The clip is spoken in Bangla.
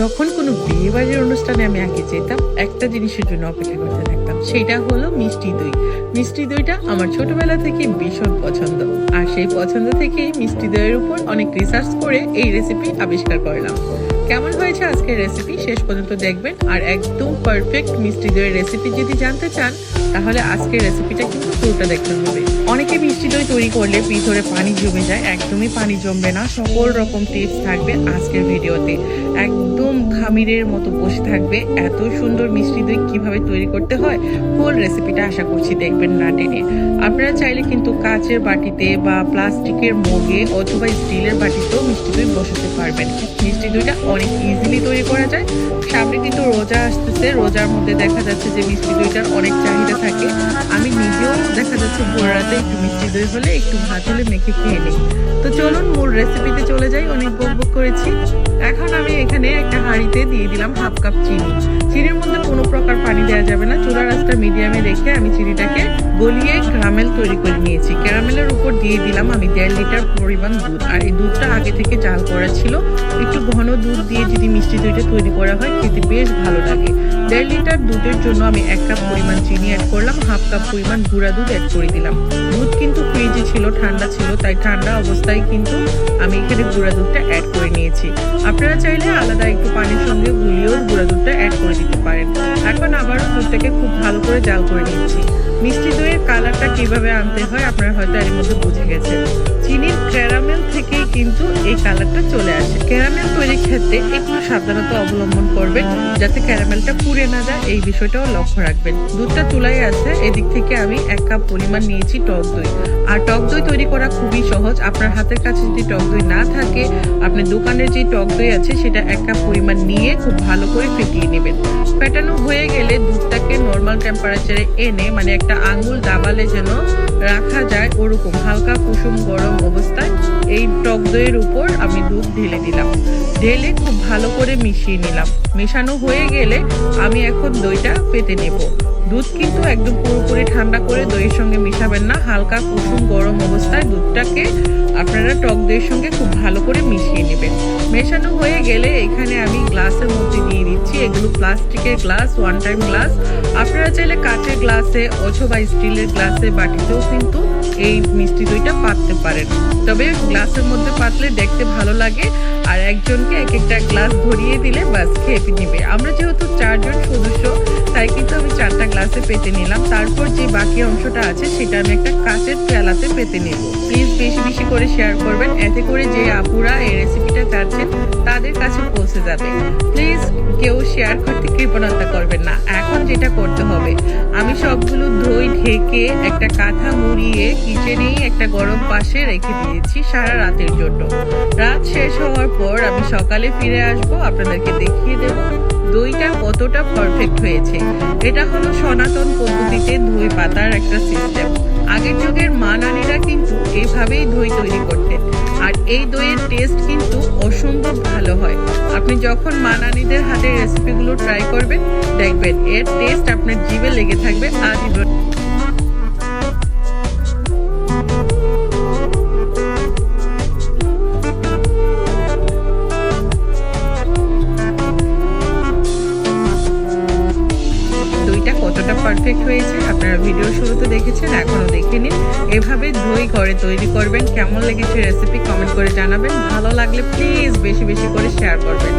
যখন কোনো বিয়ে বাড়ির অনুষ্ঠানে আমি আগে যেতাম, একটা জিনিসের জন্য অপেক্ষা করতে থাকতাম, সেটা হলো মিষ্টি দই। মিষ্টি দইটা আমার ছোটবেলা থেকে ভীষণ পছন্দ। আর সেই পছন্দ থেকেই মিষ্টি দইয়ের উপর অনেক রিসার্চ করে এই রেসিপি আবিষ্কার করলাম। কেমন হয়েছে আজকের রেসিপি শেষ পর্যন্ত দেখবেন। আর একদম পারফেক্ট মিষ্টি দইয়ের রেসিপি যদি জানতে চান, তাহলে আজকের রেসিপিটা কিন্তু পুরোটা দেখতে হবে। অনেকে মিষ্টি দই তৈরি করলে ভিতরে পানি জমে যায়, একদমই পানি জমবে না। সকল রকম টিপস থাকবে আজকের ভিডিওতে। একদম খামিরের মতো বসে থাকবে। এত সুন্দর মিষ্টি দই কীভাবে তৈরি করতে হয় ফুল রেসিপিটা আশা করছি দেখবেন না টেনে। আপনারা চাইলে কিন্তু কাচের বাটিতে বা প্লাস্টিকের মগে অথবা স্টিলের বাটিতেও মিষ্টি দই বসাতে পারবেন। মিষ্টি দইটা অনেক ইজিলি তৈরি করা যায়। সামনে কিন্তু রোজা আসতেছে, রোজার মধ্যে দেখা যাচ্ছে যে মিষ্টি দইটার অনেক চাহিদা থাকে। আমি নিজেও দেখা যাচ্ছে ভোর রাতে একটু মিষ্টি দই হলে, একটু ভাত হলে মেখে খেয়ে নিই। তো চলুন মূল রেসিপিতে চলে যাই, অনেক বক বক করেছি। এখন আমি এখানে একটা হাঁড়িতে দিয়ে দিলাম হাফ কাপ চিনি। চিনির মধ্যে কোনো প্রকার পানি দেওয়া যাবে না। চুলা রাস্তা মিডিয়ামে রেখে আমি চিনিটাকে গলিয়ে ক্যারামেল তৈরি করে নিয়েছি। ক্যারামেলের দিয়ে দিলাম। আমি দেড় লিটার পরিমাণ দুধ। আর এই দুধটা আগে থেকে চাল করা ছিল। একটু ঘন দুধ দিয়ে যদি মিষ্টি দইটা তৈরি করা হয়, খেতে বেশ ভালো লাগে। দেড় লিটার দুধের জন্য আমি এক কাপ পরিমাণ চিনি অ্যাড করলাম। হাফ কাপ পরিমাণ গুঁড়া দুধ অ্যাড করে দিলাম। দুধ কিন্তু ফ্রিজে ছিল, ঠান্ডা ছিল, তাই ঠান্ডা অবস্থায় কিন্তু আমি এখানে গুঁড়া দুধটা অ্যাড করে নিয়েছি। আপনারা চাইলে আলাদা একটু পানির সঙ্গে গুলিয়েও গুঁড়া দুধটা অ্যাড করে দিতে পারেন। এখন আবারও দুধটাকে খুব ভালো করে জাল করে নিচ্ছি। মিষ্টি দইয়ের কালারটা কীভাবে আনতে হয় আপনারা হয়তো এর মধ্যে বুঝে গেছেন। চিনির ক্যারামেল থেকেই কিন্তু এই কালারটা চলে আসে। ক্যারামেল তৈরির ক্ষেত্রে একটু সাবধানতা অবলম্বন করবেন, যাতে ক্যারামেলটা পুড়ে না যায়। এই বিষয়টাও লক্ষ্য রাখবেন। দুধটা চুলাই আছে, এদিক থেকে আমি এক কাপ পরিমাণ নিয়েছি টক দই। আর টক দই তৈরি করা খুবই সহজ। আপনার হাতের কাছে যদি টক দই না থাকে, আপনি দোকানের যে টক দই আছে, সেটা এক কাপ পরিমাণ নিয়ে খুব ভালো করে ফেটিয়ে নেবেন। ফেটানো হয়ে গেলে দুধটাকে নর্মাল টেম্পারেচারে এনে মানে একটা আঙ্গুল দাবালে যেন রাখা যায় ওরকম। হালকা কুসুম গরম অবস্থায় এই টক দইয়ের উপর আমি দুধ ঢেলে দিলাম। ঢেলে খুব ভালো করে মিশিয়ে নিলাম। মেশানো হয়ে গেলে আমি এখন দইটা পেতে নেব। দুধ কিন্তু একদম পুরোপুরি ঠান্ডা করে দইয়ের সঙ্গে মিশাবেন না। হালকা কুসুম গরম অবস্থায় দুধটাকে আপনারা টক দইয়ের সঙ্গে খুব ভালো করে মিশিয়ে নেবেন। মেশানো হয়ে গেলে এখানে আমি গ্লাসের মধ্যে দিচ্ছি এগুলো প্লাস্টিকের গ্লাস ওয়ান টাইম গ্লাস আপনারা চাইলে কাঁচের গ্লাসে অথবা স্টিলের গ্লাসে বাটিতেও কিন্তু এই মিষ্টি দইটা পাততে পারেন। তবে গ্লাসের মধ্যে পাতলে দেখতে ভালো লাগে, আর একজনকে এক একটা গ্লাস ভরিয়ে দিলে বাস খেয়ে নিবে। আমরা যেহেতু চারজন সদস্য, তাই কিন্তু আমি চারটা গ্লাসে পেতে নিলাম। তারপর যে বাকি অংশটা আছে, সেটা আমি একটা কাঁচের পেয়ালাতে পেতে নেব। প্লিজ বেশি বেশি করে শেয়ার করবেন। এতে করে যে আপুরা এই রেসিপিটা চাচ্ছেন, তাদের কাছে পৌঁছে যাবে। প্লিজ কেউ শেয়ার করতে কৃপণতা করবেন না। এখন যেটা করতে হবে, আমি সবগুলো দই ঢেকে একটা কাঁথা মুড়িয়ে কিচেনেই একটা গরম পাশে রেখে দিয়েছি সারা রাতের জন্য। রাত শেষ হওয়ার পর আমি সকালে ফিরে আসব, আপনাদেরকে দেখিয়ে দেব দইটা কতটা পারফেক্ট হয়েছে। এটা হলো সনাতন পদ্ধতিতে দই পাতার একটা সিস্টেম আগের যুগের মা নানিরা কিন্তু এইভাবেই দই তৈরি করতেন। আর এই দইয়ের টেস্ট কিন্তু অসম্ভব ভালো হয়। আপনি যখন মা নানিদের হাতের রেসিপিগুলো ট্রাই করবেন, দেখবেন এর টেস্ট আপনার জিভে লেগে থাকবে আজীবন পারফেক্ট হয়েছে, আপনারা ভিডিও শুরুতে দেখেছেন, এখনও দেখে নিন এভাবে দই করে তৈরি করবেন, কেমন লেগেছে রেসিপি কমেন্ট করে জানাবেন। ভালো লাগলে প্লিজ বেশি বেশি করে শেয়ার করবেন।